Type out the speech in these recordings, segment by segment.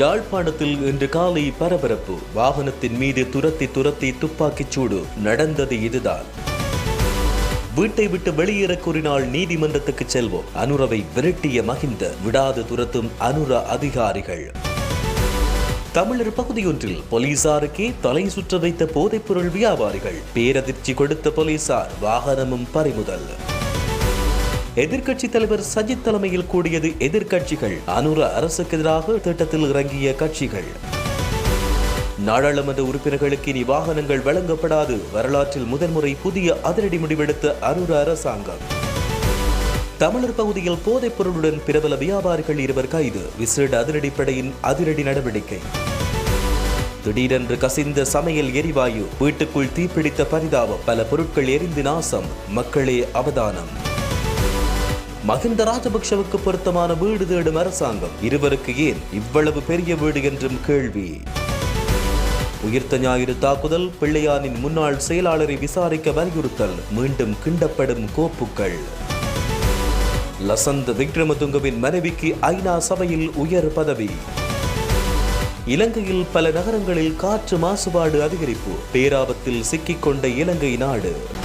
ஜாழ்ப்பாணத்தில் இன்று காலை பரபரப்பு. வாகனத்தின் மீது துரத்தி துரத்தி துப்பாக்கிச் சூடு. நடந்தது இதுதான். வீட்டை விட்டு வெளியேற கூறினால் நீதிமன்றத்துக்கு செல்வோம். அனுரவை விரட்டிய மகிந்த. விடாது துரத்தும் அனுர அதிகாரிகள். தமிழர் பகுதியொன்றில் போலீசாருக்கே தலை சுற்ற வைத்த போதைப்பொருள் வியாபாரிகள். பேரதிர்ச்சி கொடுத்த போலீசார் வாகனமும் பறிமுதல். எதிர்க்கட்சி தலைவர் சஜித் தலைமையில் கூடியது எதிர்க்கட்சிகள். அனுர அரசுக்கு எதிராக திட்டத்தில் இறங்கிய கட்சிகள். நாடாளுமன்ற உறுப்பினர்களுக்கு இனி வாகனங்கள் வழங்கப்படாது. வரலாற்றில் முதன்முறை புதிய அதிரடி முடிவெடுத்த அனுர அரசாங்கம். தமிழர் பகுதியில் போதைப் பொருளுடன் பிரபல வியாபாரிகள் இருவர் கைது. விசேட அதிரடிப்படையின் அதிரடி நடவடிக்கை. திடீரென்று கசிந்த சமையல் எரிவாயு வீட்டுக்குள் தீப்பிடித்த பரிதாபம் பல பொருட்கள் எரிந்து நாசம் மக்களே அவதானம். மகிந்த ராஜபக்ஷவுக்கு பொருத்தமான வீடு தேடும் அரசாங்கம். இருவருக்கு ஏன் இவ்வளவு பெரிய வீடு என்றும் கேள்வி. உயிர்த்த ஞாயிறு தாக்குதல் பிள்ளையானின் முன்னாள் செயலாளரை விசாரிக்க வலியுறுத்தல் மீண்டும் கிண்டப்படும் கோப்புக்கள் லசந்த் விக்ரமதுங்கவின் மனைவிக்கு ஐநா சபையில் உயர் பதவி. இலங்கையில் பல நகரங்களில் காற்று மாசுபாடு அதிகரிப்பு பேராபத்தில் சிக்கிக்கொண்ட இலங்கை நாடு.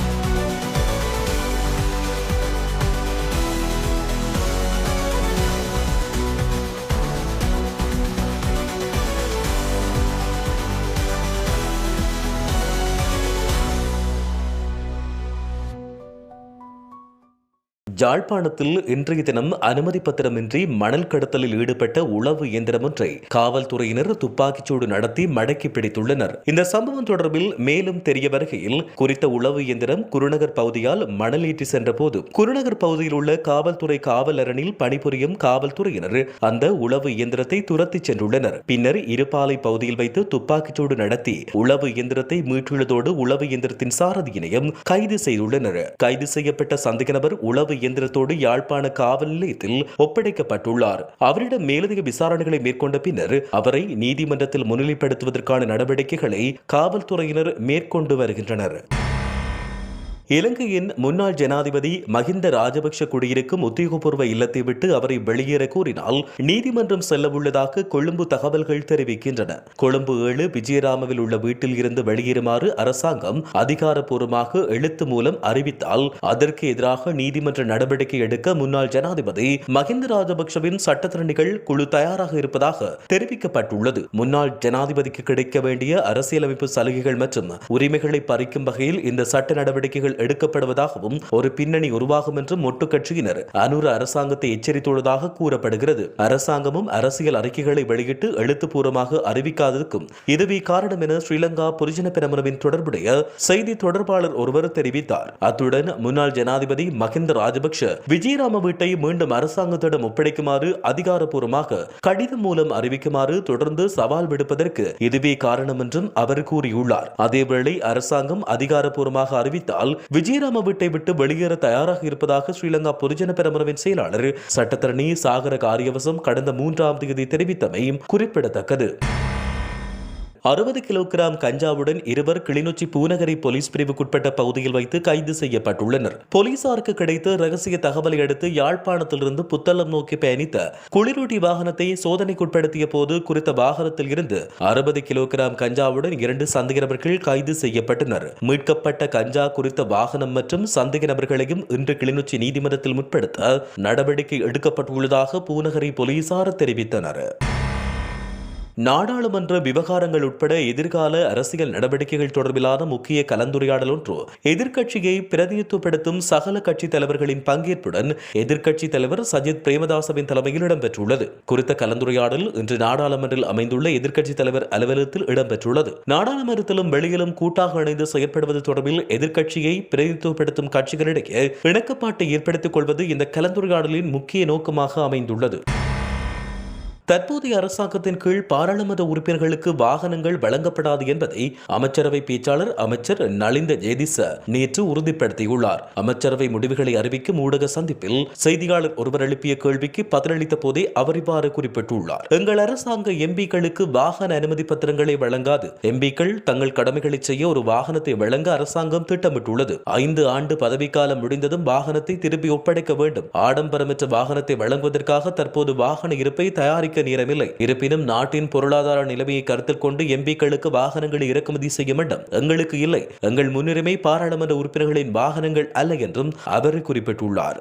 ஜாழ்ப்பாணத்தில் இன்றைய தினம் அனுமதி பத்திரமின்றி மணல் கடத்தலில் ஈடுபட்ட உளவு இயந்திரம் ஒன்றை காவல்துறையினர் துப்பாக்கிச்சூடு நடத்தி மடக்கி பிடித்துள்ளனர். இந்த சம்பவம் தொடர்பில் மேலும் தெரிய வருகையில் குறித்த உளவு இயந்திரம் குருநகர் பகுதியால் மணல் ஏற்றி சென்ற போது குருநகர் பகுதியில் உள்ள காவல்துறை காவல் அரணில் பணிபுரியும் காவல்துறையினர் அந்த உளவு இயந்திரத்தை துரத்தி சென்றுள்ளனர். பின்னர் இருபாலை பகுதியில் வைத்து துப்பாக்கிச்சூடு நடத்தி உளவு இயந்திரத்தை மீட்டுள்ளதோடு உளவு இயந்திரத்தின் சாரதியினையும் கைது செய்துள்ளனர். கைது செய்யப்பட்ட சந்தேக நபர் உளவு இயந்திரத்தோடு யாழ்ப்பாண காவல் நிலையத்தில் ஒப்படைக்கப்பட்டுள்ளார். அவரிடம் மேலதிக விசாரணைகளை மேற்கொண்ட பின்னர் அவரை நீதிமன்றத்தில் முன்னிலைப்படுத்துவதற்கான நடவடிக்கைகளை காவல்துறையினர் மேற்கொண்டு வருகின்றனர். இலங்கையின் முன்னாள் ஜனாதிபதி மஹிந்த ராஜபக்ஷ குடியிருக்கும் உத்தியோகபூர்வ இல்லத்தை விட்டு அவரை வெளியேற கூறினால் நீதிமன்றம் செல்ல உள்ளதாக கொழும்பு தகவல்கள் தெரிவிக்கின்றன. கொழும்பு ஏழு விஜயராமவில் உள்ள வீட்டில் இருந்து வெளியேறுமாறு அரசாங்கம் அதிகாரப்பூர்வமாக எழுத்து மூலம் அறிவித்தால் அதற்கு எதிராக நீதிமன்ற நடவடிக்கை எடுக்க முன்னாள் ஜனாதிபதி மஹிந்த ராஜபக்ஷவின் சட்டத்திறனிகள் குழு தயாராக இருப்பதாக தெரிவிக்கப்பட்டுள்ளது. முன்னாள் ஜனாதிபதிக்கு கிடைக்க வேண்டிய அரசியலமைப்பு சலுகைகள் மற்றும் உரிமைகளை பறிக்கும் வகையில் இந்த சட்ட நடவடிக்கைகள் எடுக்கப்படுவதாகவும் ஒரு பின்னணி உருவாகும் என்றும் ஒட்டு கட்சியினர் அனுர அரசாங்கத்தை எச்சரித்துள்ளதாக கூறப்படுகிறது. அரசாங்கமும் அரசியல் அறிக்கைகளை வெளியிட்டு எழுத்துப்பூர்வமாக அறிவிக்காததுக்கும் இதுவே காரணம் என ஸ்ரீலங்கா பொதுஜன பெரமுனவின் தொடர்புடைய செய்தி தொடர்பாளர் ஒருவர் தெரிவித்தார். அத்துடன் முன்னாள் ஜனாதிபதி மஹிந்த ராஜபக்ஷ விஜயராம வீட்டை மீண்டும் அரசாங்கத்திடம் ஒப்படைக்குமாறு அதிகாரப்பூர்வமாக கடிதம் மூலம் அறிவிக்குமாறு தொடர்ந்து சவால் விடுப்பதற்கு இதுவே காரணம் என்றும் அவர் கூறியுள்ளார். அதேவேளை அரசாங்கம் அதிகாரப்பூர்வமாக அறிவித்தால் விஜயராம வீட்டை விட்டு வெளியேற தயாராக இருப்பதாக ஸ்ரீலங்கா பொதுஜன பெரமுனவின் செயலாளர் சட்டத்தரணி சாகர காரியவசம் கடந்த மூன்றாம் தேதி தெரிவித்தமையும் குறிப்பிடத்தக்கது. அறுபது கிலோகிராம் கஞ்சாவுடன் இருவர் கிளிநொச்சி பூநகரி போலீஸ் பிரிவுக்குட்பட்ட பகுதியில் வைத்து கைது செய்யப்பட்டுள்ளனர். போலீசாருக்கு கிடைத்த ரகசிய தகவலை அடுத்து யாழ்ப்பாணத்திலிருந்து புத்தளம் நோக்கி பயணித்த குளிரூட்டி வாகனத்தை சோதனைக்குட்படுத்திய போது குறித்த வாகனத்தில் இருந்து அறுபது கிலோகிராம் கஞ்சாவுடன் இரண்டு சந்தேக நபர்கள் கைது செய்யப்பட்டனர். மீட்கப்பட்ட கஞ்சா குறித்த வாகனம் மற்றும் சந்தேக நபர்களையும் இன்று கிளிநொச்சி நீதிமன்றத்தில் முற்படுத்த நடவடிக்கை எடுக்கப்பட்டுள்ளதாக பூநகரி போலீசார் தெரிவித்தனர். நாடாளுமன்ற விவகாரங்கள் உட்பட எதிர்கால அரசியல் நடவடிக்கைகள் தொடர்பிலான முக்கிய கலந்துரையாடல் ஒன்று. எதிர்க்கட்சியை பிரதிநிதித்துவப்படுத்தும் சகல கட்சி தலைவர்களின் பங்கேற்புடன் எதிர்க்கட்சித் தலைவர் சஜித் பிரேமதாசவின் தலைமையில் இடம்பெற்றுள்ளது. குறித்த கலந்துரையாடல் இன்று நாடாளுமன்றில் அமைந்துள்ள எதிர்க்கட்சித் தலைவர் அலுவலகத்தில் இடம்பெற்றுள்ளது. நாடாளுமன்றத்திலும் வெளியிலும் கூட்டாக இணைந்து செயற்படுவது தொடர்பில் எதிர்க்கட்சியை பிரதிநிதித்துவப்படுத்தும் கட்சிகளிடையே இணக்கப்பாட்டை ஏற்படுத்திக் கொள்வது இந்த கலந்துரையாடலின் முக்கிய நோக்கமாக அமைந்துள்ளது. தற்போதைய அரசாங்கத்தின் கீழ் பாராளுமன்ற உறுப்பினர்களுக்கு வாகனங்கள் வழங்கப்படாது என்பதை அமைச்சரவை பேச்சாளர் அமைச்சர் நலிந்த ஜெயதிச நேற்று உறுதிப்படுத்தியுள்ளார். அமைச்சரவை முடிவுகளை அறிவிக்கும் ஊடக சந்திப்பில் செய்தியாளர் ஒருவர் எழுப்பிய கேள்விக்கு பதிலளித்த போதே அவர் இவ்வாறு குறிப்பிட்டுள்ளார். எங்கள் அரசாங்க எம்பிக்களுக்கு வாகன அனுமதி பத்திரங்களை வழங்காது. எம்பிக்கள் தங்கள் கடமைகளை செய்ய ஒரு வாகனத்தை வழங்க அரசாங்கம் திட்டமிட்டுள்ளது. ஐந்து ஆண்டு பதவிக்காலம் முடிந்ததும் வாகனத்தை திருப்பி ஒப்படைக்க வேண்டும். ஆடம்பரமற்ற வாகனத்தை வழங்குவதற்காக தற்போது வாகன இருப்பை தயாரிக்க விவாதிக்க நேரமில்லை. இருப்பினும் நாட்டின் பொருளாதார நிலைமையை கருத்தில் கொண்டு எம்பிக்களுக்கு வாகனங்களை இறக்குமதி செய்ய வேண்டும் எங்களுக்கு இல்லை. எங்கள் முன்னுரிமை பாராளுமன்ற உறுப்பினர்களின் வாகனங்கள் அல்ல என்றும் அவர் குறிப்பிட்டுள்ளார்.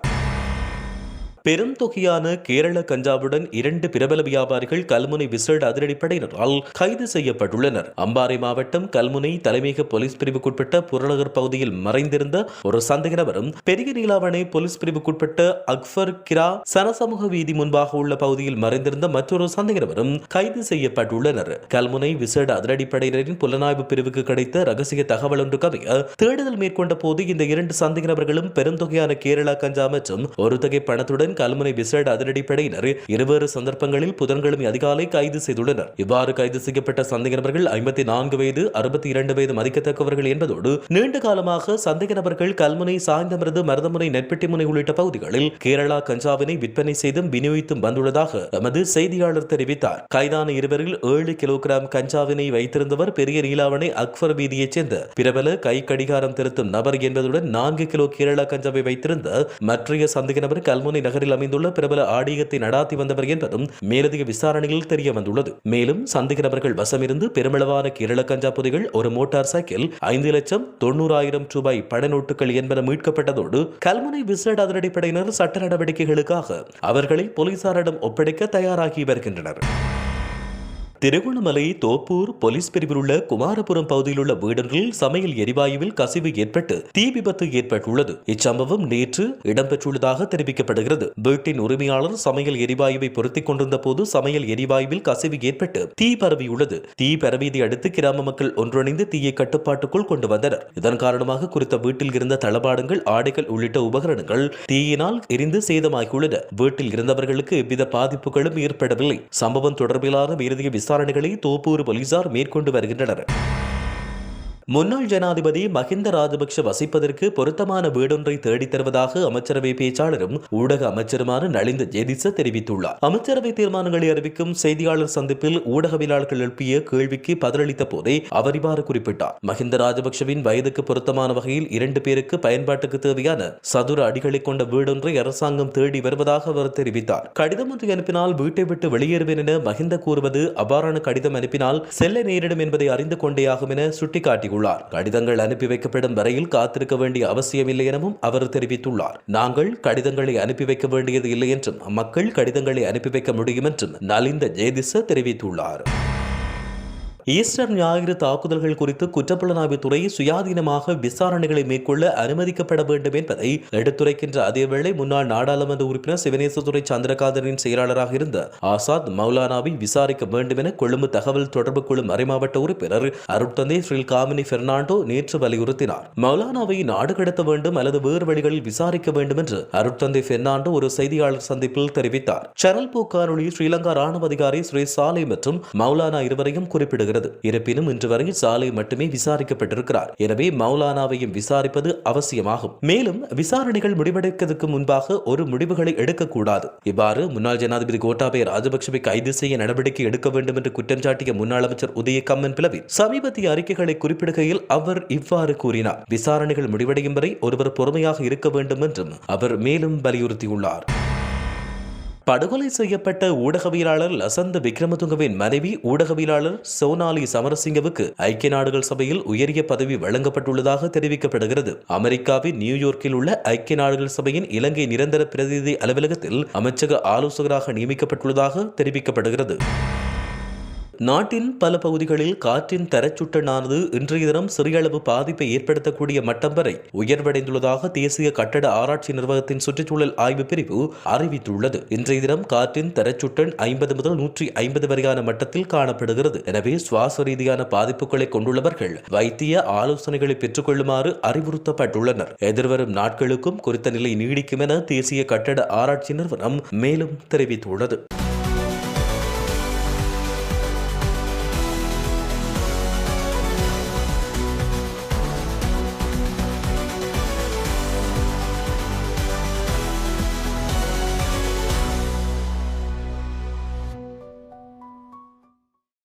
பெரும் தொகையான கேரள கஞ்சாவுடன் இரண்டு பிரபல வியாபாரிகள் கல்முனை விசேட அதிரடிப்படையினரால் கைது செய்யப்பட்டுள்ளனர். அம்பாறை மாவட்டம் கல்முனை தலைமையக போலீஸ் பிரிவுக்குட்பட்ட புறநகர் பகுதியில் மறைந்திருந்த ஒரு சந்தேக நபரும் பெரிய நீலாவணை போலீஸ் பிரிவுக்குட்பட்ட அக்பர் கிரா சனசமூக வீதி முன்பாக உள்ள பகுதியில் மறைந்திருந்த மற்றொரு சந்தேக நபரும் கைது செய்யப்பட்டுள்ளனர். கல்முனை விசேட அதிரடிப்படையினரின் புலனாய்வு பிரிவுக்கு கிடைத்த ரகசிய தகவல் ஒன்று கமைய தேடுதல் மேற்கொண்ட போது இந்த இரண்டு சந்தேக நபர்களும் பெருந்தொகையான கேரளா கஞ்சா மற்றும் ஒரு தொகை பணத்துடன் கல்முனை விசேட அதிரடிப்படையினர் இருவேறு சந்தர்ப்பங்களில் புதன்கிழமை அதிகாலை கைது செய்துள்ளனர். இவ்வாறு கைது செய்யப்பட்ட சந்தேக நபர்கள் ஐம்பத்தி நான்கு வயது அறுபத்தி இரண்டு வயது மதிக்கத்தக்கவர்கள் என்பதோடு நீண்ட காலமாக சந்தேக நபர்கள் கல்முனை சாய்ந்தமருது மருதமுனை நெற்பட்டிமுனை உள்ளிட்ட பகுதிகளில் கேரளா கஞ்சாவினை விற்பனை செய்தும் விநியோகித்தும் வந்துள்ளதாக எமது செய்தியாளர் தெரிவித்தார். கைதான இருவரில் ஏழு கிலோகிராம் கஞ்சாவினை வைத்திருந்தவர் பெரிய நீலாவணை அக்பர் வீதியைச் சேர்ந்த பிரபல கை கடிகாரம் திருத்தும் நபர் என்பதுடன் நான்கு கிலோ கேரளா கஞ்சாவை வைத்திருந்த மற்றைய சந்தேக நபர் கல்முனை நகரில் அமைந்துள்ள பிரபல ஆடியத்தை நடாத்தி வந்தவர் என்பதும் மேலதிக விசாரணையில் தெரிய வந்துள்ளது மேலும் சந்தேக நபர்கள் வசமிருந்து பெருமளவான கேரள கஞ்சா பொதிகள் ஒரு மோட்டார் சைக்கிள் ஐந்து லட்சம் தொண்ணூறாயிரம் ரூபாய் பண நோட்டுகள் என்பன மீட்கப்பட்டதோடு கல்முனை விசேட அதிரடிப்படையினர் சட்ட நடவடிக்கைகளுக்காக அவர்களை போலீசாரிடம் ஒப்படைக்க தயாராகி வருகின்றனர். திருகோணமலை தோப்பூர் போலீஸ் பிரிவில் உள்ள குமாரபுரம் பகுதியில் உள்ள வீடொன்றில் சமையல் எரிவாயுவில் கசிவு ஏற்பட்டு தீ விபத்து ஏற்பட்டுள்ளது. இச்சம்பவம் நேற்று இடம்பெற்றுள்ளதாக தெரிவிக்கப்படுகிறது. வீட்டின் உரிமையாளர் சமையல் எரிவாயுவை பொருத்திக் கொண்டிருந்த போது சமையல் எரிவாயுவில் கசிவு ஏற்பட்டு தீ பரவியுள்ளது. தீ பரவியதை அடுத்து கிராம மக்கள் ஒன்றிணைந்து தீயை கட்டுப்பாட்டுக்குள் கொண்டு வந்தனர். இதன் காரணமாக குறித்த வீட்டில் இருந்த தளபாடங்கள் ஆடைகள் உள்ளிட்ட உபகரணங்கள் தீயினால் எரிந்து சேதமாகியுள்ளன. வீட்டில் இருந்தவர்களுக்கு எவ்வித பாதிப்புகளும் ஏற்படவில்லை. சம்பவம் தொடர்பிலான மேலதிக விசாரணைகளை தோப்பூர் போலீசார் மேற்கொண்டு வருகின்றனர். முன்னாள் ஜனாதிபதி மஹிந்த ராஜபக்ஷ வசிப்பதற்கு பொருத்தமான வீடொன்றை தேடித் தருவதாக அமைச்சரவை பேச்சாளரும் ஊடக அமைச்சருமான நலிந்த ஜெதிச தெரிவித்துள்ளார். அமைச்சரவை தீர்மானங்களை அறிவிக்கும் செய்தியாளர் சந்திப்பில் ஊடகவியலாளர்கள் எழுப்பிய கேள்விக்கு பதிலளித்த போதே அவர் இவ்வாறு குறிப்பிட்டார். மஹிந்த ராஜபக்ஷவின் வயதுக்கு பொருத்தமான வகையில் இரண்டு பேருக்கு பயன்பாட்டுக்கு தேவையான சதுர அடிகளை கொண்ட வீடொன்றை அரசாங்கம் தேடி வருவதாக அவர் தெரிவித்தார். கடிதம் ஒன்றை அனுப்பினால் வீட்டை விட்டு வெளியேறுவேன் என மஹிந்த கூறுவது அவ்வாறான கடிதம் அனுப்பினால் செல்ல நேரிடும் என்பதை அறிந்து கொண்டேயாகும் என சுட்டிக்காட்டியுள்ளார். கடிதங்கள் அனுப்பி வைக்கப்படும் வரையில் காத்திருக்க வேண்டிய அவசியமில்லை எனவும் அவர் தெரிவித்துள்ளார். நாங்கள் கடிதங்களை அனுப்பி வைக்க வேண்டியது இல்லை என்றும் மக்கள் கடிதங்களை அனுப்பி வைக்க முடியும் என்றும் நலிந்த ஜேதிச தெரிவித்துள்ளார். ஈஸ்டர் ஞாயிறு தாக்குதல்கள் குறித்து குற்றப்புலனாய்வுத்துறை சுயாதீனமாக விசாரணைகளை மேற்கொள்ள அனுமதிக்கப்பட வேண்டும் என்பதை எடுத்துரைக்கின்ற அதேவேளை முன்னாள் நாடாளுமன்ற உறுப்பினர் சிவனேசதுரை சந்திரகாந்தனின் செயலாளராக இருந்த ஆசாத் மௌலானாவை விசாரிக்க வேண்டும் என கொழும்பு தகவல் தொடர்பு குழு மறைமாவட்ட உறுப்பினர் அருட்தந்தை ஸ்ரீ காமினி பெர்னாண்டோ நேற்று வலியுறுத்தினார். மௌலானாவை நாடு கடத்த வேண்டும் அல்லது வேறு வழிகளில் விசாரிக்க வேண்டும் என்று அருட்தந்தை பெர்னாண்டோ ஒரு செய்தியாளர் சந்திப்பில் தெரிவித்தார். சரல் போ காணொலி ஸ்ரீலங்கா ராணுவ அதிகாரி ஸ்ரீ சாலை மற்றும் மௌலானா இருவரையும் குறிப்பிடுகிறது வருகிறது இருப்பினும் இன்று வரை சாலை மட்டுமே விசாரிக்கப்பட்டிருக்கிறார். எனவே மௌலானாவையும் விசாரிப்பது அவசியமாகும். மேலும் விசாரணைகள் முடிவெடுக்கிறதுக்கு முன்பாக ஒரு முடிவுகளை எடுக்கக்கூடாது. இவ்வாறு முன்னாள் ஜனாதிபதி கோட்டாபய ராஜபக்சவை கைது செய்ய நடவடிக்கை எடுக்க வேண்டும் என்று குற்றம் சாட்டிய முன்னாள் அமைச்சர் உதயகம்மன் பிளவி சமீபத்திய அறிக்கைகளை குறிப்பிடுகையில் அவர் இவ்வாறு கூறினார். விசாரணைகள் முடிவடையும் வரை ஒருவர் பொறுமையாக இருக்க வேண்டும் என்றும் அவர் மேலும் வலியுறுத்தியுள்ளார். படுகொலை செய்யப்பட்ட ஊடகவியலாளர் லசந்த விக்ரமதுங்கவின் மனைவி ஊடகவியலாளர் சோனாலி சமரசிங்கவுக்கு ஐக்கிய நாடுகள் சபையில் உயரிய பதவி வழங்கப்பட்டுள்ளதாக தெரிவிக்கப்படுகிறது. அமெரிக்காவின் நியூயார்க்கில் உள்ள ஐக்கிய நாடுகள் சபையின் இலங்கை நிரந்தர பிரதிநிதி அலுவலகத்தில் அமைச்சக ஆலோசகராக நியமிக்கப்பட்டுள்ளதாக தெரிவிக்கப்படுகிறது. நாட்டின் பல பகுதிகளில் காற்றின் தரச்சுட்டனானது இன்றைய தினம் சிறிய அளவு பாதிப்பை ஏற்படுத்தக்கூடிய மட்டம் வரை உயர்வடைந்துள்ளதாக தேசிய கட்டட ஆராய்ச்சி நிர்வாகத்தின் சுற்றுச்சூழல் ஆய்வு பிரிவு அறிவித்துள்ளது. இன்றைய தினம் காற்றின் தரச்சுட்டன் ஐம்பது முதல் நூற்றி ஐம்பது வரையான மட்டத்தில் காணப்படுகிறது. எனவே சுவாச ரீதியான பாதிப்புகளை கொண்டுள்ளவர்கள் வைத்திய ஆலோசனைகளை பெற்றுக்கொள்ளுமாறு அறிவுறுத்தப்பட்டுள்ளனர். எதிர்வரும் நாட்களுக்கும் குறித்த நிலை நீடிக்கும் என தேசிய கட்டட ஆராய்ச்சி நிறுவனம் மேலும் தெரிவித்துள்ளது.